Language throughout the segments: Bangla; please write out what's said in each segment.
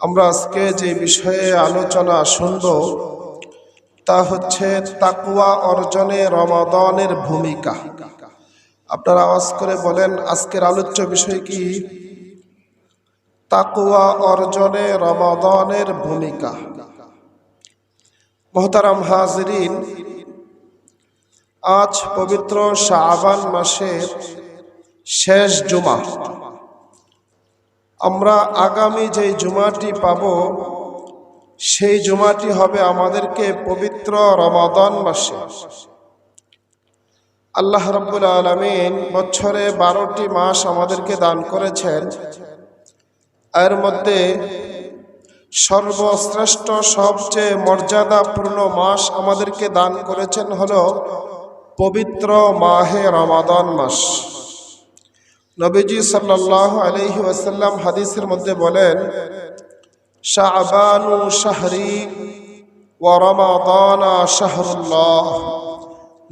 আমরা আজকে যে বিষয়ে আলোচনা শুনব, তা হচ্ছে তাকুয়া অর্জনে রমাদনের ভূমিকা। আপনারা আওয়াজ করে বলেন, আজকের আলোচ্য বিষয় কি? তাকুয়া অর্জনে রমাদনের ভূমিকা। মহতারাম হাজরিন, আজ পবিত্র শাবান মাসের শেষ জুমা আমরা আগামী যে জুমাটি পাব, সেই জুমাটি হবে আমাদেরকে পবিত্র রমাদন মাসে। আল্লাহ রব্বুল আলমিন বছরে বারোটি মাস আমাদেরকে দান করেছেন। এর মধ্যে সর্বশ্রেষ্ঠ, সবচেয়ে মর্যাদাপূর্ণ মাস আমাদেরকে দান করেছেন হল পবিত্র মাহে রমাদন মাস। নবীজি সাল্লাহ আলহি ওয়াসাল্লাম হাদিসের মধ্যে বলেন শাহবানু শাহরি ও রমাদানা শাহরুল্লাহ।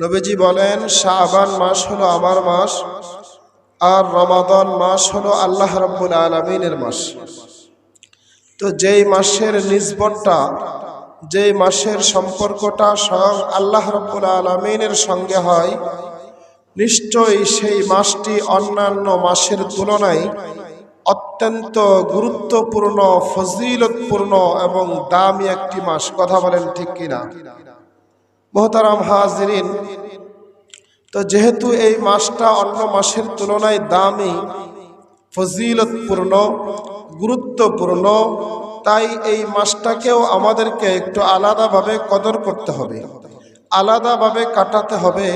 নবীজি বলেন শাহবান মাস হলো আমার মাস আর রমাদান মাস হলো আল্লাহ রব্বুল আলমিনের মাস। তো যেই মাসের নিজবরটা যেই মাসের সম্পর্কটা স্বয়ং আল্লাহ রব্বুল আলমিনের সঙ্গে হয় নিশ্চয়ই সেই মাসটি অন্যান্য মাসের তুলনায় অত্যন্ত গুরুত্বপূর্ণ, ফজিলতপূর্ণ এবং দামি একটি মাস, কথা বলেন ঠিক কিনা? মোহতারাম হাজরিন, তো যেহেতু এই মাসটা অন্য মাসের তুলনায় দামি, ফজিলতপূর্ণ, গুরুত্বপূর্ণ, তাই এই মাসটাকেও আমাদেরকে একটু আলাদাভাবে কদর করতে হবে। আলাদাভাবে কাটাতে হবে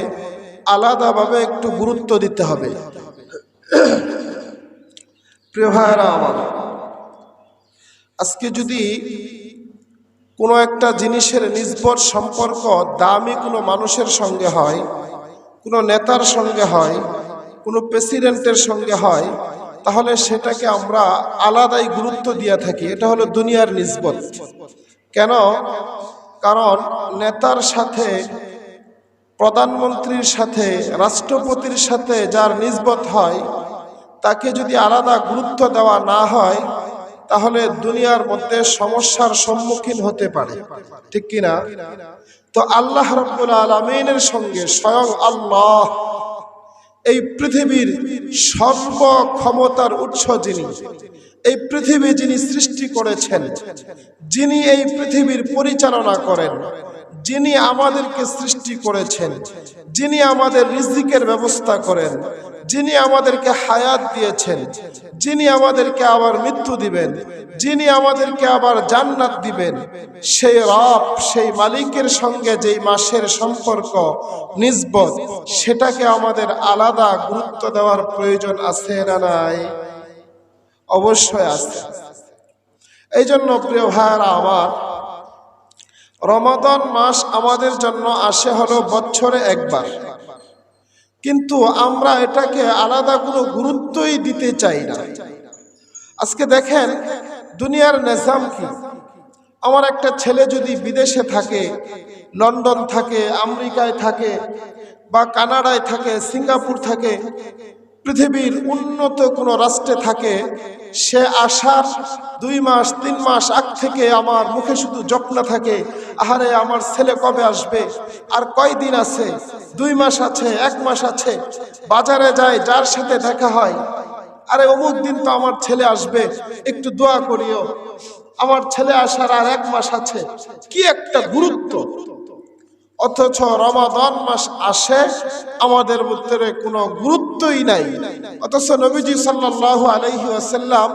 আলাদাভাবে একটু গুরুত্ব দিতে হবে। প্রিয় ভাইরা আমার, আজকে যদি কোনো একটা জিনিসের নিজবর সম্পর্ক দামি কোনো মানুষের সঙ্গে হয়, কোনো নেতার সঙ্গে হয়, কোনো প্রেসিডেন্টের সঙ্গে হয়, তাহলে সেটাকে আমরা আলাদাই গুরুত্ব দিয়ে থাকি। এটা হলো দুনিয়ার নিজবত কেন? কারণ নেতার সাথে প্রধানমন্ত্রীর সাথে, রাষ্ট্রপতির সাথে যার নিজবত হয়, তাকে যদি আলাদা গুরুত্ব দেওয়া না হয়, তাহলে দুনিয়ার মধ্যে সমস্যার সম্মুখীন হতে পারে। ঠিক কিনা? তো আল্লাহ রব্বুল আলমিনের সঙ্গে স্বয়ং আল্লাহ, এই পৃথিবীর সর্ব ক্ষমতার উৎস যিনি, এই পৃথিবী যিনি সৃষ্টি করেছেন, যিনি এই পৃথিবীর পরিচালনা করেন যিনি আমাদেরকে সৃষ্টি করেছেন, যিনি আমাদের রিজিকের ব্যবস্থা করেন, যিনি আমাদেরকে হায়াত দিয়েছেন, যিনি আমাদেরকে আবার মৃত্যু দিবেন, যিনি আমাদেরকে আবার জান্নাত দিবেন, সেই রব, সেই মালিকের সঙ্গে যেই মাসের সম্পর্ক নিজবত সেটাকে আমাদের আলাদা গুরুত্ব দেওয়ার প্রয়োজন আছে না নাই? অবশ্যই আছে। এই জন্য প্রিয় ভাইয়ারা আমার রমাদন মাস আমাদের জন্য আসে হলো বছরে একবার। কিন্তু আমরা এটাকে আলাদা কোনো গুরুত্বই দিতে চাই না। আজকে দেখেন, দুনিয়ার নেজাম কি? আমার একটা ছেলে যদি বিদেশে থাকে, লন্ডন থাকে, আমেরিকায় থাকে বা কানাডায় থাকে, সিঙ্গাপুর থাকে পৃথিবীর উন্নত কোনো রাষ্ট্রে থাকে, সে আসার দুই মাস, তিন মাস আগ থেকে আমার মুখে শুধু জপনা থাকে, আহারে আমার ছেলে কবে আসবে, আর কয়দিন আছে, দুই মাস আছে, এক মাস আছে, বাজারে যায়, যার সাথে দেখা হয়, আরে অমুক দিন তো আমার ছেলে আসবে, একটু দোয়া করিও, আমার ছেলে আসার আর এক মাস আছে, কি একটা গুরুত্ব! অথচ রমাদান মাস আসে, আমাদের মধ্যে কোনো গুরুত্বই নাই। অথচ নবীজি সাল্লাল্লাহু আলাইহি ওয়াসাল্লাম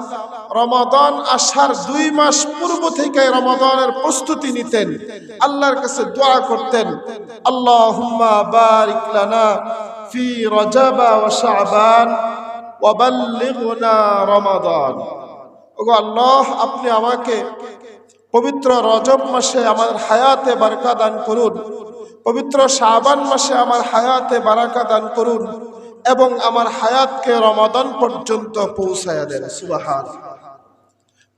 রমাদান আসার দুই মাস পূর্ব থেকে রমাদানের প্রস্তুতি নিতেন, আল্লাহর কাছে দোয়া করতেন, আল্লাহুম্মা বারিক লানা ফি রজাবা ওয়া শাবান ওয়া বাল্লিগনা রমাদান। ওগো আল্লাহ, আপনি আমাকে পবিত্র রজব মাসে আমার হায়াতে বারকা দান করুন। পবিত্র শাবান মাসে আমার হায়াতে বারাকা দান করুন এবং আমার হায়াতকে রমাদান পর্যন্ত পৌঁছায়া দেন। সুবাহান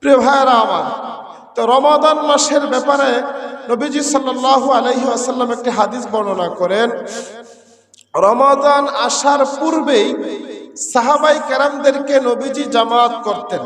প্রিয় ভাইয়েরা আমার, তো রমাদান মাসের ব্যাপারে নবীজি সাল্লাল্লাহু আলাইহি আসাল্লাম একটি হাদিস বর্ণনা করেন। রমাদান আসার পূর্বেই সাহাবাই কেরামদেরকে নবীজি জামাত করতেন।